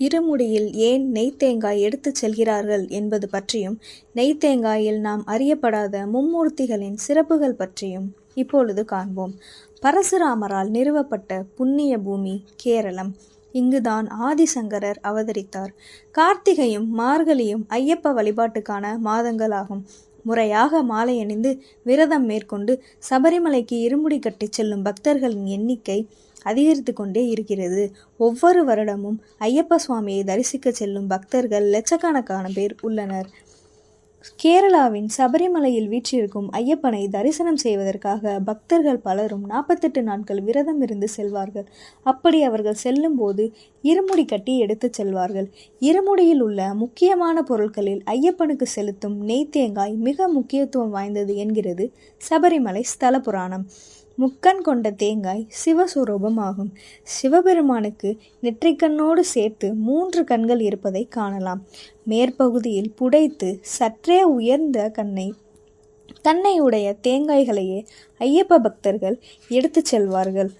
இருமுடியில் ஏன் நெய்த்தேங்காய் எடுத்துச் செல்கிறார்கள் என்பது பற்றியும் நெய்த்தேங்காயில் நாம் அறியப்படாத மும்மூர்த்திகளின் சிறப்புகள் பற்றியும் இப்பொழுது காண்போம். பரசுராமரால் நிறுவப்பட்ட புண்ணிய பூமி கேரளம். இங்குதான் ஆதிசங்கரர் அவதரித்தார். கார்த்திகையும் மார்கழியும் ஐயப்ப வழிபாட்டுக்கான மாதங்களாகும். முறையாக மாலை அணிந்து விரதம் மேற்கொண்டு சபரிமலைக்கு இருமுடி கட்டி செல்லும் பக்தர்களின் எண்ணிக்கை அதிகரித்து கொண்டே இருக்கிறது. ஒவ்வொரு வருடமும் ஐயப்ப சுவாமியை தரிசிக்க செல்லும் பக்தர்கள் லட்சக்கணக்கான பேர் உள்ளனர். கேரளாவின் சபரிமலையில் வீற்றிருக்கும் ஐயப்பனை தரிசனம் செய்வதற்காக பக்தர்கள் பலரும் நாற்பத்தெட்டு நாட்கள் விரதம் இருந்து செல்வார்கள். அப்படி அவர்கள் செல்லும்போது இருமுடி கட்டி எடுத்துச் செல்வார்கள். இருமுடியில் உள்ள முக்கியமான பொருட்களில் ஐயப்பனுக்கு செலுத்தும் நெய்த்தேங்காய் மிக முக்கியத்துவம் வாய்ந்தது என்கிறது சபரிமலை ஸ்தல புராணம். முக்கண் கொண்ட தேங்காய் சிவஸ்வரூபம் ஆகும் சிவபெருமானுக்கு நெற்றிக்கண்ணோடு சேர்த்து மூன்று கண்கள் இருப்பதை காணலாம். மேற்பகுதியில் புடைத்து சற்றே உயர்ந்த கண்ணை தன்னை உடைய தேங்காய்களையே ஐயப்ப பக்தர்கள் எடுத்துச் செல்வார்கள்.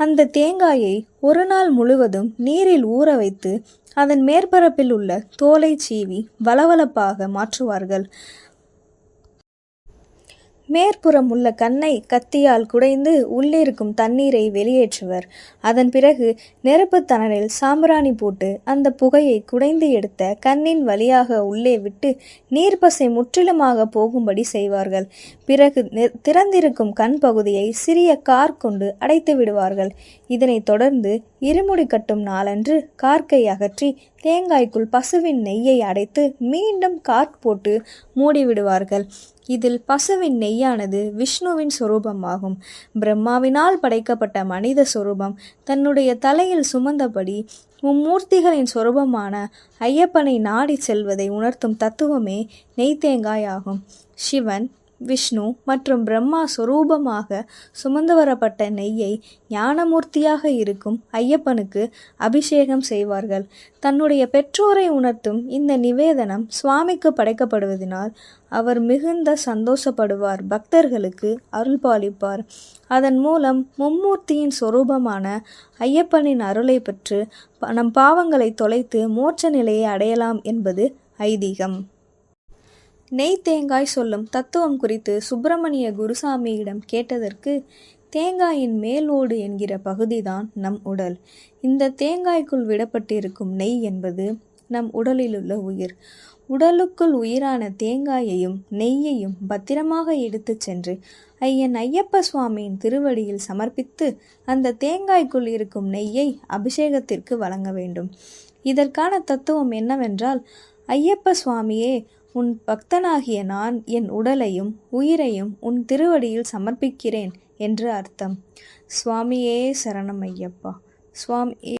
அந்த தேங்காயை ஒரு நாள் முழுவதும் நீரில் ஊற வைத்து அதன் மேற்பரப்பில் உள்ள தோலை சீவி வளவளப்பாக மாற்றுவார்கள். மேற்புறம் உள்ள கண்ணை கத்தியால் குடைந்து உள்ளிருக்கும் தண்ணீரை வெளியேற்றுவர். அதன் பிறகு நெருப்புத் தணலில் சாம்பிராணி போட்டு அந்த புகையை குடைந்து எடுத்த கண்ணின் வழியாக உள்ளே விட்டு நீர்ப்பசை முற்றிலுமாக போகும்படி செய்வார்கள். பிறகு திறந்திருக்கும் கண் பகுதியை சிறிய கார் கொண்டு அடைத்து விடுவார்கள். இதனைத் தொடர்ந்து இருமுடி கட்டும் நாளன்று கார்க்கை அகற்றி தேங்காய்க்குள் பசுவின் நெய்யை அடைத்து மீண்டும் கார்க் போட்டு மூடிவிடுவார்கள். இதில் பசுவின் நெய்யானது விஷ்ணுவின் சொரூபமாகும். பிரம்மாவினால் படைக்கப்பட்ட மனித சொரூபம். தன்னுடைய தலையில் சுமந்தபடி மும்மூர்த்திகளின் சொரூபமான ஐயப்பனை நாடி செல்வதை உணர்த்தும் தத்துவமே நெய்த்தேங்காய் ஆகும். சிவன் விஷ்ணு மற்றும் பிரம்மா சொரூபமாக சுமந்து வரப்பட்ட நெய்யை ஞானமூர்த்தியாக இருக்கும் ஐயப்பனுக்கு அபிஷேகம் செய்வார்கள். தன்னுடைய பெற்றோரை உணர்த்தும் இந்த நிவேதனம் சுவாமிக்கு படைக்கப்படுவதனால் அவர் மிகுந்த சந்தோஷப்படுவார். பக்தர்களுக்கு அருள்பாலிப்பார். அதன் மூலம் மும்மூர்த்தியின் சொரூபமான ஐயப்பனின் அருளை பெற்று நம் பாவங்களை தொலைத்து மோட்ச நிலையை அடையலாம் என்பது ஐதீகம். நெய் தேங்காய் சொல்லும் தத்துவம் குறித்து சுப்பிரமணிய குருசாமியிடம் கேட்டதற்கு தேங்காயின் மேலோடு என்கிற பகுதிதான் நம் உடல். இந்த தேங்காய்க்குள் விடப்பட்டிருக்கும் நெய் என்பது நம் உடலிலுள்ள உயிர். உடலுக்குள் உயிரான தேங்காயையும் நெய்யையும் பத்திரமாக எடுத்து சென்று ஐயன் ஐயப்ப சுவாமியின் திருவடியில் சமர்ப்பித்து அந்த தேங்காய்க்குள் இருக்கும் நெய்யை அபிஷேகத்திற்கு வழங்க வேண்டும். இதற்கான தத்துவம் என்னவென்றால் ஐயப்ப சுவாமியே உன் பக்தனாகிய நான் என் உடலையும் உயிரையும் உன் திருவடியில் சமர்ப்பிக்கிறேன் என்று அர்த்தம். சுவாமியே சரணம் ஐயப்பா. சுவாமி